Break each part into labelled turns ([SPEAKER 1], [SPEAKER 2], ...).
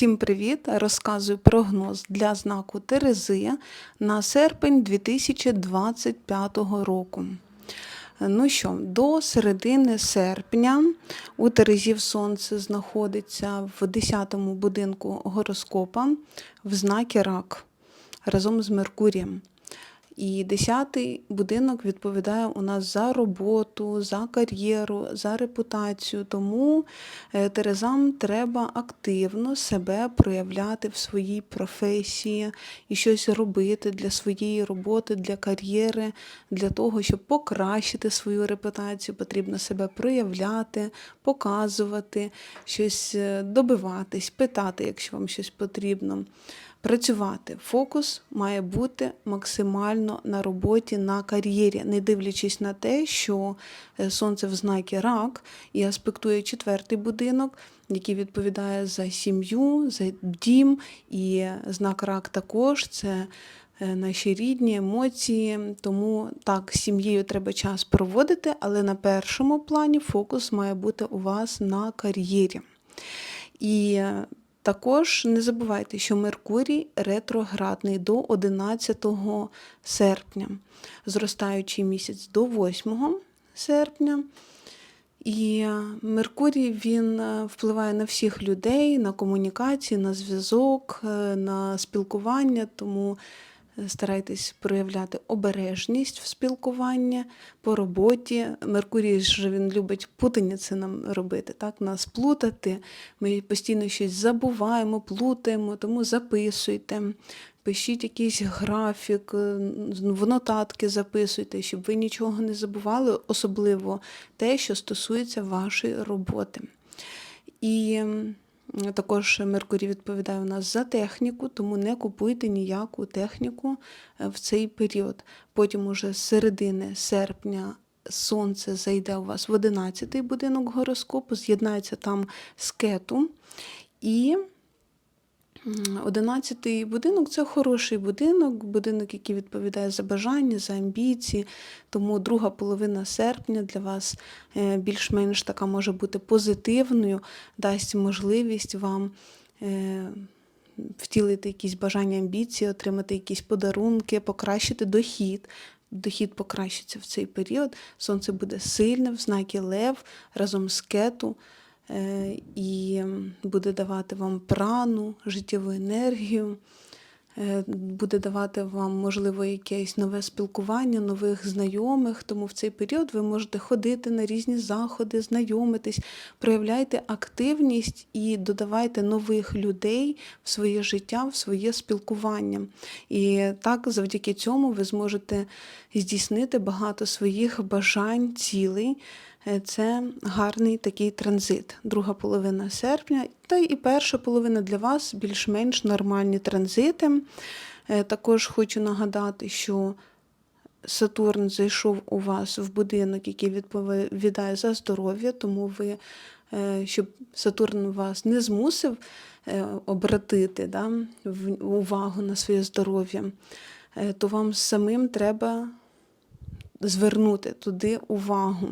[SPEAKER 1] Всім привіт! Розказую прогноз для знаку Терези на серпень 2025 року. Ну що, до середини серпня у Терезів Сонце знаходиться в 10-му будинку гороскопа в знакі Рак разом з Меркурієм. І 10-й будинок відповідає у нас за роботу, за кар'єру, за репутацію. Тому е, Терезам треба активно себе проявляти в своїй професії і щось робити для своєї роботи, для кар'єри, для того, щоб покращити свою репутацію, потрібно себе проявляти, показувати, щось е, добиватись, питати, якщо вам щось потрібно працювати. Фокус має бути максимально на роботі, на кар'єрі, не дивлячись на те, що е, сонце в знакі рак і аспектує четвертий будинок, який відповідає за сім'ю, за дім, і знак рак також це. е, Наші рідні емоції, тому так, з сім'єю треба час проводити, але на першому плані фокус має бути у вас на кар'єрі. І е, також не забувайте, що Меркурій ретроградний до 11 серпня, зростаючий місяць до 8 серпня. І Меркурій він е, впливає на всіх людей, на комунікації, на зв'язок, е, на спілкування, тому старайтесь проявляти обережність в спілкуванні по роботі. Меркурій ж він любить путаніці нам робити, так? нас плутати. Ми постійно щось забуваємо, плутаємо, тому записуйте. Пишіть якийсь графік, в нотатки записуйте, щоб ви нічого не забували, особливо те, що стосується вашої роботи. І також Меркурій відповідає у нас за техніку, тому не купуйте ніяку техніку е, в цей період. Потім уже з середини серпня сонце зайде у вас в 11-й будинок гороскопу, з'єднається там з кету. І Одинадцятий будинок це хороший будинок, будинок, який відповідає за бажання, за амбіції. Тому друга половина серпня для вас е, більш-менш така може бути позитивною, дасть можливість вам е, втілити якісь бажання, амбіції, отримати якісь подарунки, покращити дохід. Дохід покращиться в цей період. Сонце буде сильне в знакі Лев разом з кету і буде давати вам прану, життєву енергію, е, буде давати вам, можливо, якесь нове спілкування, нових знайомих. Тому в цей період ви можете ходити на різні заходи, знайомитись, проявляйте активність і додавайте нових людей в своє життя, в своє спілкування. І так, завдяки цьому, ви зможете здійснити багато своїх бажань, цілей. Е, Це гарний такий транзит. Друга половина серпня, та і перша половина для вас більш-менш нормальні транзити. Е, Також хочу нагадати, що Сатурн зайшов у вас в будинок, який відповідає за здоров'я, тому ви, е, щоб Сатурн вас не змусив обратити да, увагу на своє здоров'я, то вам самим треба звернути туди увагу.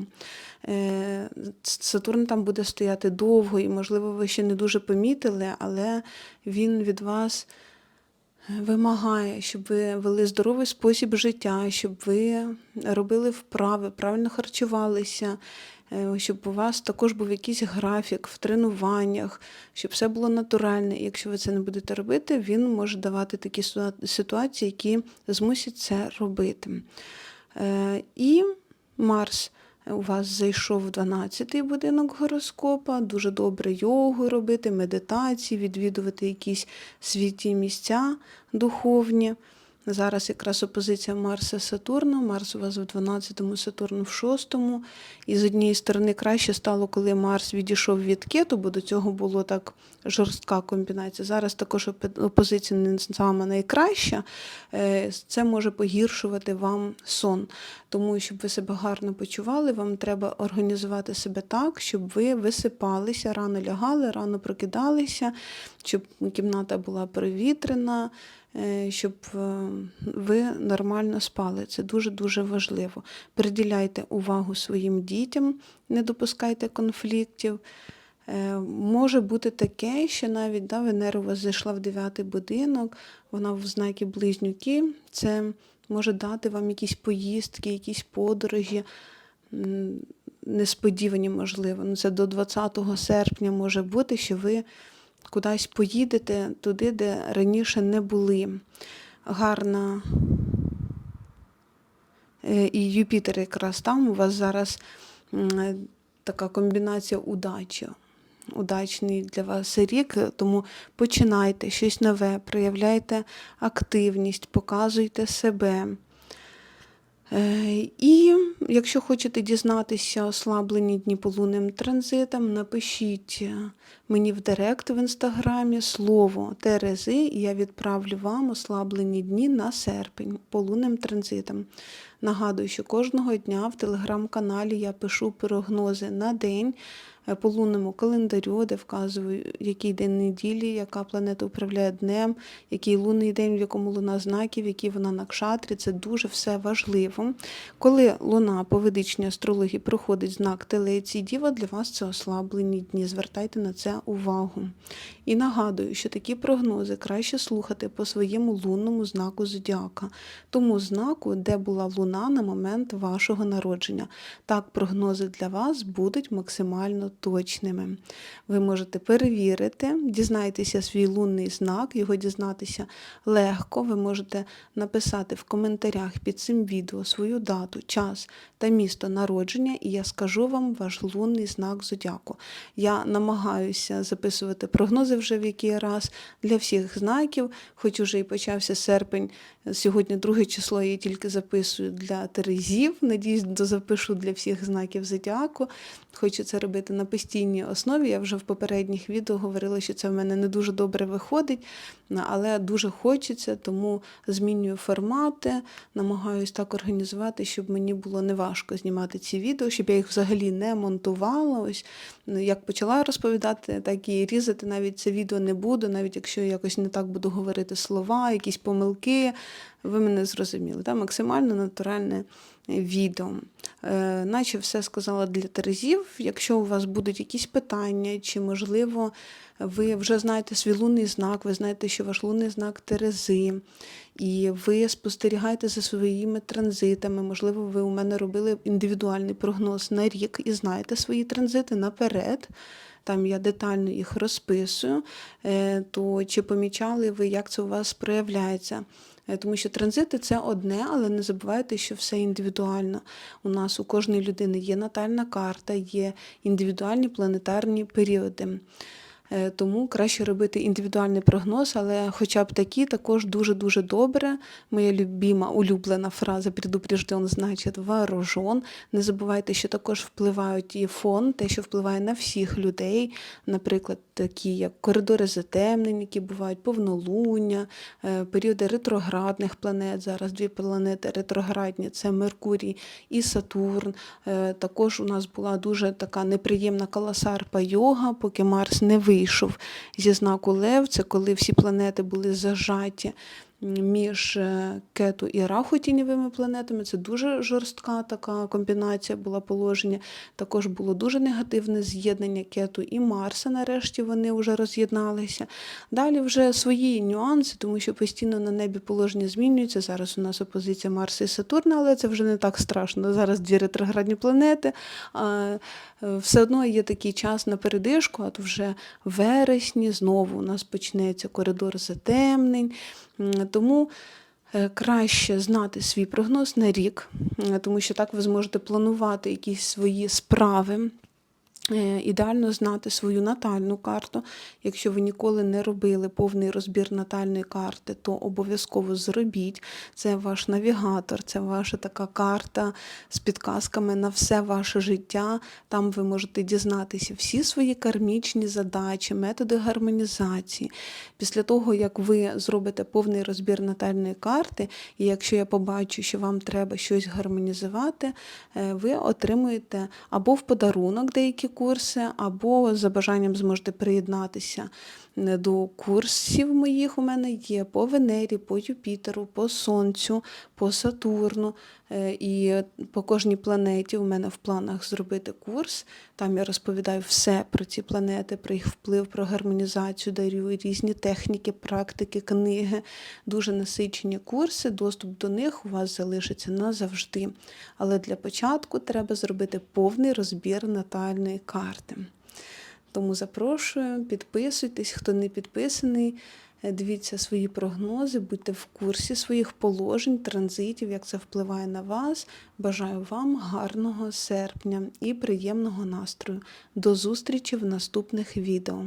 [SPEAKER 1] Е, Сатурн там буде стояти довго, і, можливо, ви ще не дуже помітили, але він від вас вимагає, щоб ви вели здоровий спосіб життя, щоб ви робили вправи, правильно харчувалися, е, щоб у вас також був якийсь графік в тренуваннях, щоб все було натуральне. І якщо ви це не будете робити, він може давати такі ситуації, які змусять це робити. Е, І Марс у вас зайшов в 12-й будинок гороскопа, дуже добре йогу робити, медитації, відвідувати якісь світі місця духовні. Зараз якраз опозиція Марса Сатурна. Марс у вас в 12-му, Сатурн в 6-му. І з однієї сторони краще стало, коли Марс відійшов від кету, бо до цього було так жорстка комбінація. Зараз також опозиція не сама найкраща. Е, Це може погіршувати вам сон. Тому, щоб ви себе гарно почували, вам треба організувати себе так, щоб ви висипалися, рано лягали, рано прокидалися, щоб кімната була провітрена, е, щоб е, ви нормально спали. Це дуже-дуже важливо. Приділяйте увагу своїм дітям, не допускайте конфліктів. Е, Може бути таке, що навіть да, Венера у вас зайшла в дев'ятий будинок, вона в знакі близнюки. Це може дати вам якісь поїздки, якісь подорожі, несподівані, можливо. Ну, це до 20 серпня може бути, що ви кудись поїдете туди, де раніше не були. Гарна. Е, І Юпітер якраз там у вас зараз е, така комбінація удачі. Удачний для вас рік, тому починайте щось нове, проявляйте активність, показуйте себе. Е, І якщо хочете дізнатися ослаблені дні по лунним транзитам, напишіть мені в директ в інстаграмі слово Терези, і я відправлю вам ослаблені дні на серпень по лунним транзитам. Нагадую, що кожного дня в телеграм-каналі я пишу прогнози на день е, по лунному календарю, де вказую, який день неділі, яка планета управляє днем, який лунний день, в якому луна знаків, які вона на кшатрі. Це дуже все важливо. Коли луна по ведичній астрології проходить знак Телеці Діва, для вас це ослаблені дні. Звертайте на це увагу. І нагадую, що такі прогнози краще слухати по своєму лунному знаку зодіака, тому знаку, де була луна на момент вашого народження. Так, прогнози для вас будуть максимально точними. Ви можете перевірити, дізнайтеся свій лунний знак, його дізнатися легко. Ви можете написати в коментарях під цим відео свою дату, час та місто народження, і я скажу вам ваш лунний знак зодіаку. Я намагаюся записувати прогнози вже в який раз для всіх знаків, хоч уже і почався серпень. Сьогодні друге число я тільки записую для Терезів. Надіюсь, дозапишу для всіх знаків зодіаку. Хочу це робити на постійній основі. Я вже в попередніх відео говорила, що це в мене не дуже добре виходить, але дуже хочеться, тому змінюю формати, намагаюсь так організувати, щоб мені було неважко знімати ці відео, щоб я їх взагалі не монтувала. Ось ну, як почала розповідати, так і різати навіть це відео не буду, навіть якщо я якось не так буду говорити слова, якісь помилки. Ви мене зрозуміли. Так? Максимально натуральне відео. Наче все сказала для Терезів. Якщо у вас будуть якісь питання, чи, можливо, ви вже знаєте свій лунний знак, ви знаєте, що ваш лунний знак Терези, і ви спостерігаєте за своїми транзитами. Можливо, ви у мене робили індивідуальний прогноз на рік і знаєте свої транзити наперед. Там я детально їх розписую, е, то чи помічали ви, як це у вас проявляється? Е, Тому що транзити це одне, але не забувайте, що все індивідуально. У нас у кожної людини є натальна карта, є індивідуальні планетарні періоди. Е, Тому краще робити індивідуальний прогноз, але хоча б такі також дуже-дуже добре. Моя любима улюблена фраза «предупрежден, значить вооружен». Не забувайте, що також впливають і фон, те, що впливає на всіх людей, наприклад, такі як коридори затемнень, які бувають, повнолуння, е, періоди ретроградних планет. Зараз дві планети ретроградні це Меркурій і Сатурн. Е, Також у нас була дуже така неприємна колосарпа йога, поки Марс не вийшов зі знаку Лев. Це коли всі планети були зажаті між е, кету і раху тіньовими планетами. Це дуже жорстка така комбінація була положення. Також було дуже негативне з'єднання кету і Марса. Нарешті вони вже роз'єдналися. Далі вже свої нюанси, тому що постійно на небі положення змінюються. Зараз у нас опозиція Марса і Сатурна, але це вже не так страшно. Зараз дві ретроградні планети. А, е, все одно є такий час на передишку, а то вже в вересні знову у нас почнеться коридор затемнень. Тому е, краще знати свій прогноз на рік, тому що так ви зможете планувати якісь свої справи. Е, Ідеально знати свою натальну карту. Якщо ви ніколи не робили повний розбір натальної карти, то обов'язково зробіть. Це ваш навігатор, це ваша така карта з підказками на все ваше життя. Там ви можете дізнатися всі свої кармічні задачі, методи гармонізації. Після того, як ви зробите повний розбір натальної карти, і якщо я побачу, що вам треба щось гармонізувати, е, ви отримуєте або в подарунок деякі курси, або за бажанням зможете приєднатися е, до курсів моїх. У мене є по Венері, по Юпітеру, по Сонцю, по Сатурну. Е, І по кожній планеті у мене в планах зробити курс. Там я розповідаю все про ці планети, про їх вплив, про гармонізацію, дарю різні техніки, практики, книги. Дуже насичені курси. Доступ до них у вас залишиться назавжди. Але для початку треба зробити повний розбір натальної карти. Тому запрошую, підписуйтесь, хто не підписаний, е, дивіться свої прогнози, будьте в курсі своїх положень, транзитів, як це впливає на вас. Бажаю вам гарного серпня і приємного настрою. До зустрічі в наступних відео.